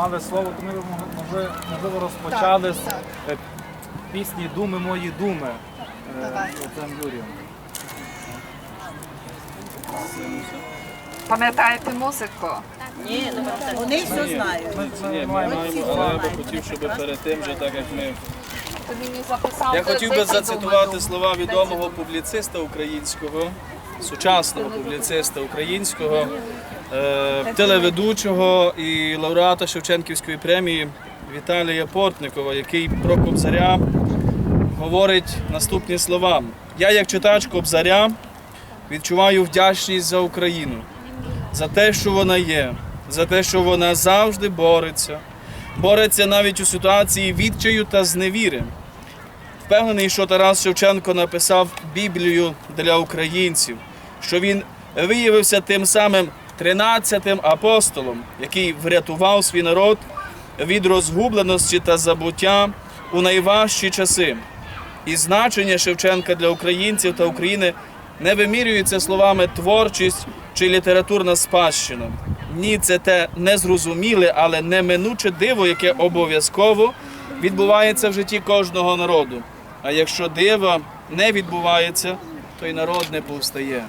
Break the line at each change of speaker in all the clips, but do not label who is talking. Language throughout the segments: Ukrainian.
мали слово, то ми б можливо, розпочали з
так.
е, пісні Думи мої думи. е, Юрієм.
Пам'ятаєте музику?
Ні, Вони все знають.
Ми, ми
Ні, ми
маємо
але я би хотів, щоб перед тим, вже так як ми. Я хотів би зацитувати слова відомого публіциста українського, сучасного публіциста українського, телеведучого і лауреата Шевченківської премії Віталія Портникова, який про Кобзаря говорить наступні слова. Я, як читач Кобзаря, відчуваю вдячність за Україну, за те, що вона є, за те, що вона завжди бореться, бореться навіть у ситуації відчаю та зневіри. Впевнений, що Тарас Шевченко написав Біблію для українців, що він виявився тим самим тринадцятим апостолом, який врятував свій народ від розгубленості та забуття у найважчі часи. І значення Шевченка для українців та України не вимірюється словами творчість чи літературна спадщина. Ні, це те незрозуміле, але неминуче диво, яке обов'язково відбувається в житті кожного народу. А якщо диво не відбувається, то й народ не повстає.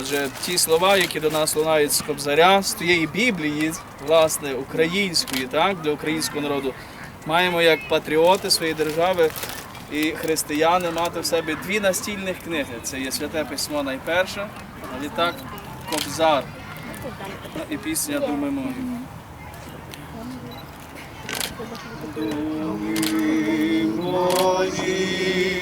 Отже, ті слова, які до нас лунають з Кобзаря, з тієї Біблії, власне, української, так, для українського народу, маємо як патріоти своєї держави і християни мати в себе дві настільних книги. Це є святе письмо найперше, а відтак Кобзар ну, і пісня Думи мої. Думи мої,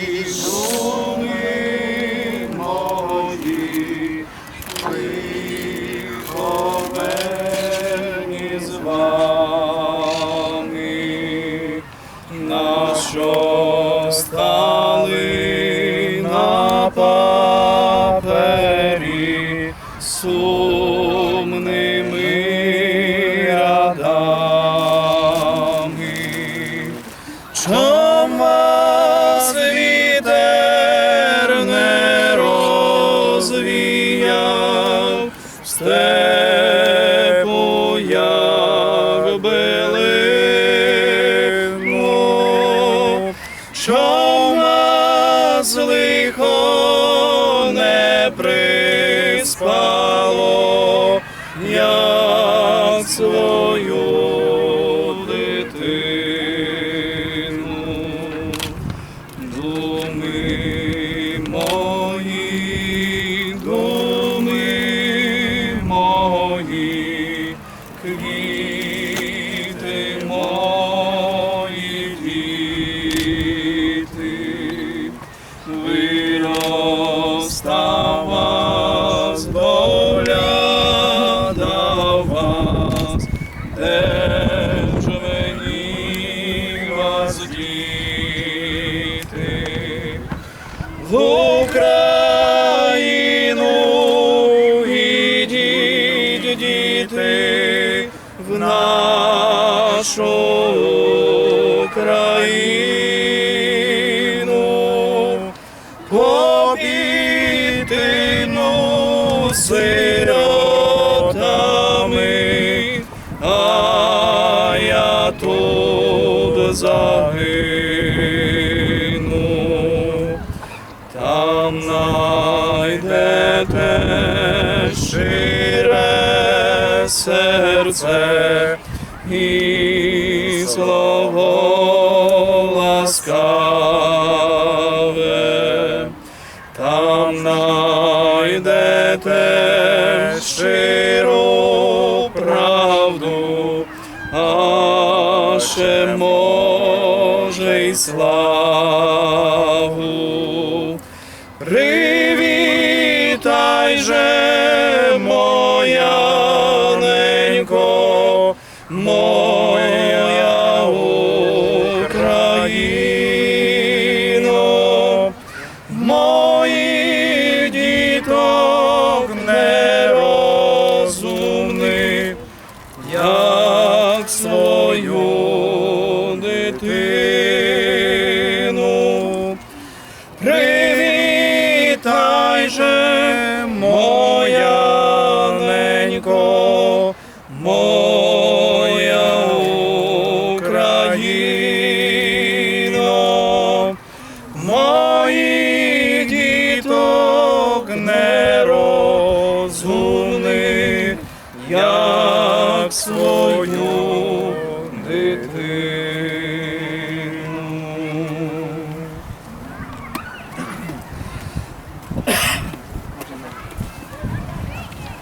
Hallelujah. Сиротами, а я тут загину. Там найдете щире серце і слово ласкаве, а ще може й славу. Привітай же, моя ненько, Моя Україно, моїх діток нерозумних, як свою дитину.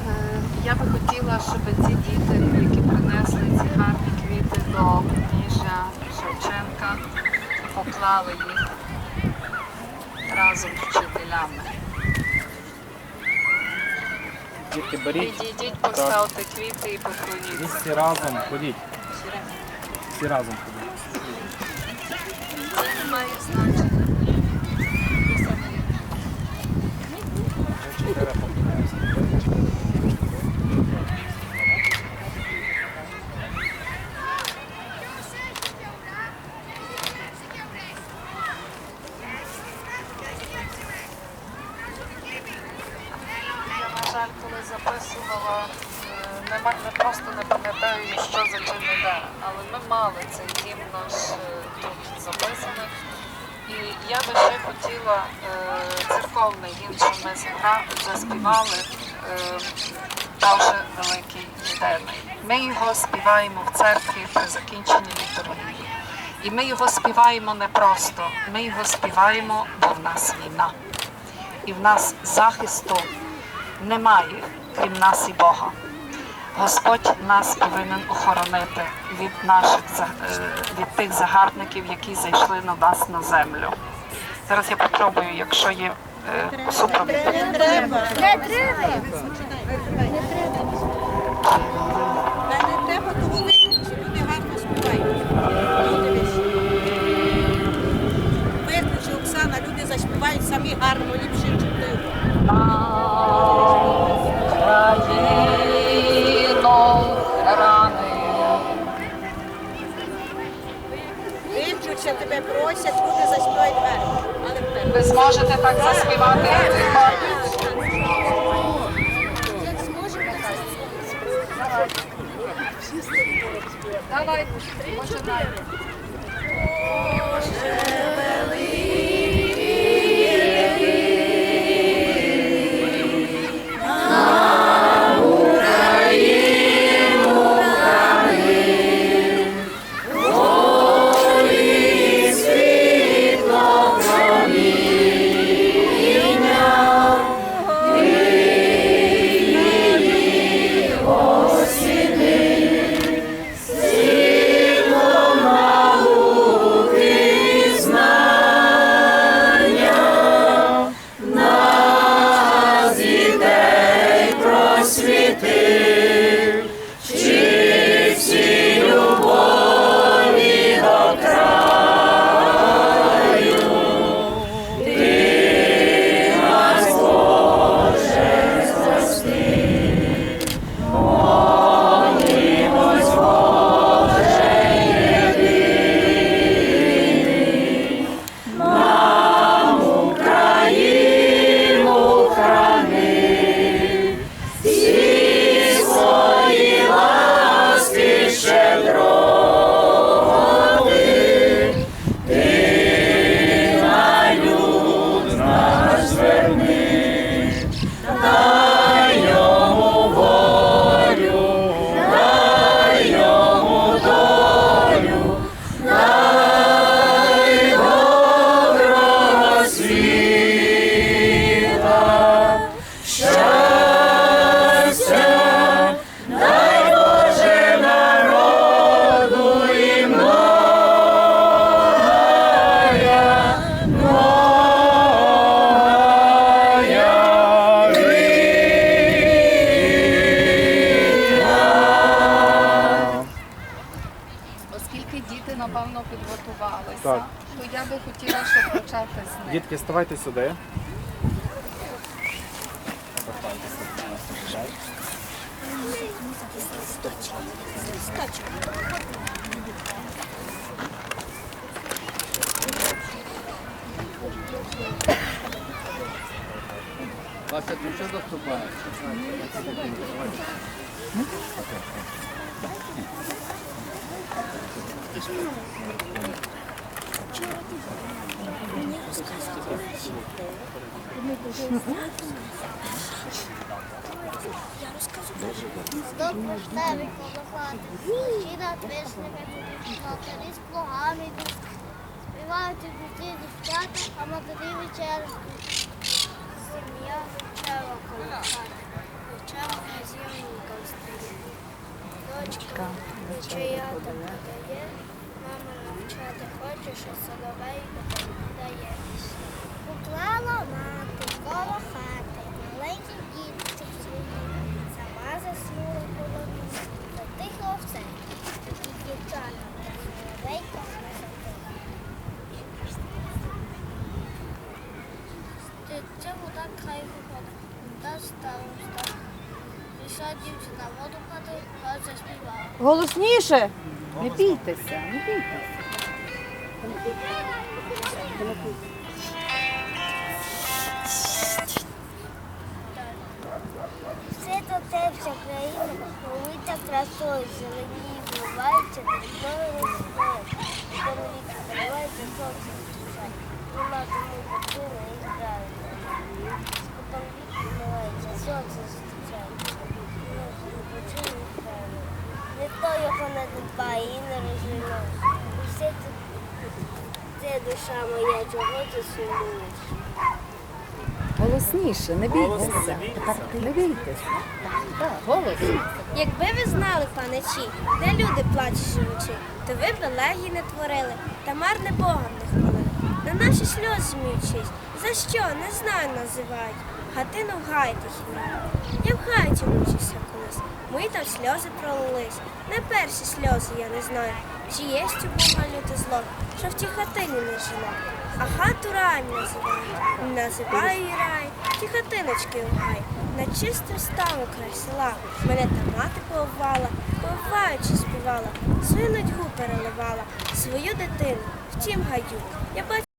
Е, Я би хотіла, щоб ці діти, які принесли ці гарні квіти до ніжа Шевченка, поклали їх разом з вчителями.
Дітки, беріть.
Підійдіть, поставте квіти і поклоніться.
Всі разом ходіть. Всі разом ходіть.
Це не має значення.
Чотири поклоняюся.
Я, на жаль, коли записувала, е, не, ма- не просто не пам'ятаю, що за чим іде, але ми мали цей гімн наш е, тут записаний. І я би ще хотіла е, церковний гімн, що ми заспівали, е, дуже великий єдиний. Ми його співаємо в церкві при закінченні літургії. І ми його співаємо не просто, ми його співаємо, бо в нас війна і в нас захисту немає, крім нас і Бога. Господь нас повинен охоронити від наших е, від тих загарбників, які зайшли на нас на землю. Зараз я попробую, якщо є е, супровід.
Не треба.
Не треба.
Та не треба того виключити, люди гарно співають. Виключи, Оксана, люди заспівають самі гарно, ліпше, ніж ти.
Рани.
Виключаться тебе просять, заспівають гарно. Але.
Ви зможете так заспівати як цей хор? Давай, починай. почати з них.
Дітки, ставайте сюди.
Вася, ти вже заступаєш? Чого ти?
Знов поштеві коло хати, Чи над вишнями матері плугами йдуть. Співають піті дівчата, а матері вечерку. Сім'я вечера коло хати, вечера газівника встає. Дочка подає, мама навчати хоче, що соловей
Голосніше. Не бійтеся, не бійтеся.
Все до те вся країна, повита красою, зеленії вбивається, теплою росною. Коли відкривається сонце зустрічає, вона тому почула і грає. Скотом відкривається, сонце зустрічає, вона тому почула і грає. Ніхто його не дбає і не розживає. І все це, це душа моя, чого ти сумуєш?
Голосніше, не бійтеся. Не бійтеся. Так, голос.
Якби ви знали, паничі, де люди плачуть живучи, то ви б елегії не творили, та марне Богом не хвалили. На наші сльози сміючись, за що, не знаю, називають. Хатину в гай тихіна. Я в хаті мучився колись, мої там сльози пролились. Не перші сльози я не знаю, чи є у Бога люте зло, що в тій хатині не жило. А хату рай називають, називаю її рай, ті хатиночки в гай. На чистим ставу край села мене та мати повивала, повиваючи співала, свою нудьгу переливала, свою дитину в тім гаю. Я бачу